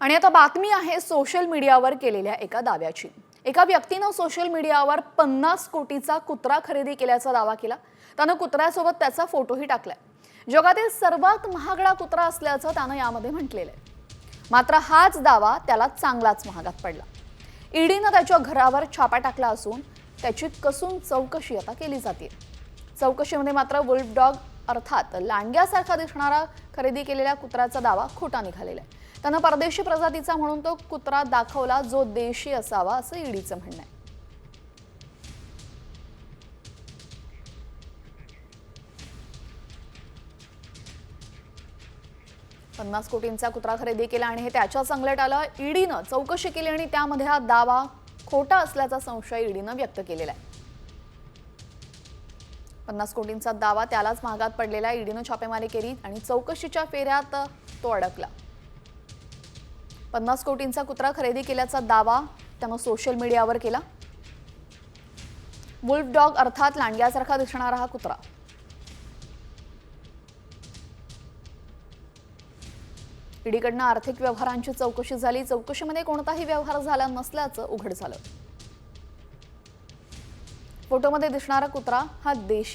आणि आता बातमी आहे सोशल मीडियावर केलेल्या एका दाव्याची. एका व्यक्तीनं सोशल मीडियावर पन्नास कोटीचा कुत्रा खरेदी केल्याचा दावा केला. त्यानं कुत्र्यासोबत त्याचा फोटोही टाकलाय. जगातील सर्वात महागडा कुत्रा असल्याचं त्यानं यामध्ये म्हटलेलं आहे. मात्र हाच दावा त्याला चांगलाच महागात पडला. ईडीनं त्याच्या घरावर छापा टाकला असून त्याची कसून चौकशी आता केली जाते चौकशीमध्ये मात्र वुल्फ डॉग अर्थात लांडग्यासारखा दिसणारा खरेदी केलेल्या कुत्र्याचा दावा खोटा निघालेला आहे. त्यानं परदेशी प्रजातीचा म्हणून तो कुत्रा दाखवला जो देशी असावा असं ईडीचं म्हणणं आहे. पन्नास कोटींचा कुत्रा खरेदी केला आणि हे त्याच्या अंगलट आलं. ईडीनं चौकशी केली आणि त्यामध्ये हा दावा खोटा असल्याचा संशय ईडीनं व्यक्त केलेला आहे. पन्नास कोटींचा दावा त्यालाच महागात पडलेला ईडीनं छापेमारी केली आणि चौकशीच्या फेऱ्यात तो अडकला. पन्नास कोटींचा कुत्रा खरेदी केल्याचा दावा त्यानं सोशल मीडियावर केला. वुल्फ डॉग अर्थात लांडग्यासारखा दिसणारा हा कुत्रा. ईडीकडनं आर्थिक व्यवहारांची चौकशी झाली. चौकशीमध्ये कोणताही व्यवहार झाला नसल्याचं उघड झालं. फोटोमध्ये दिसणारा कुत्रा हा देशी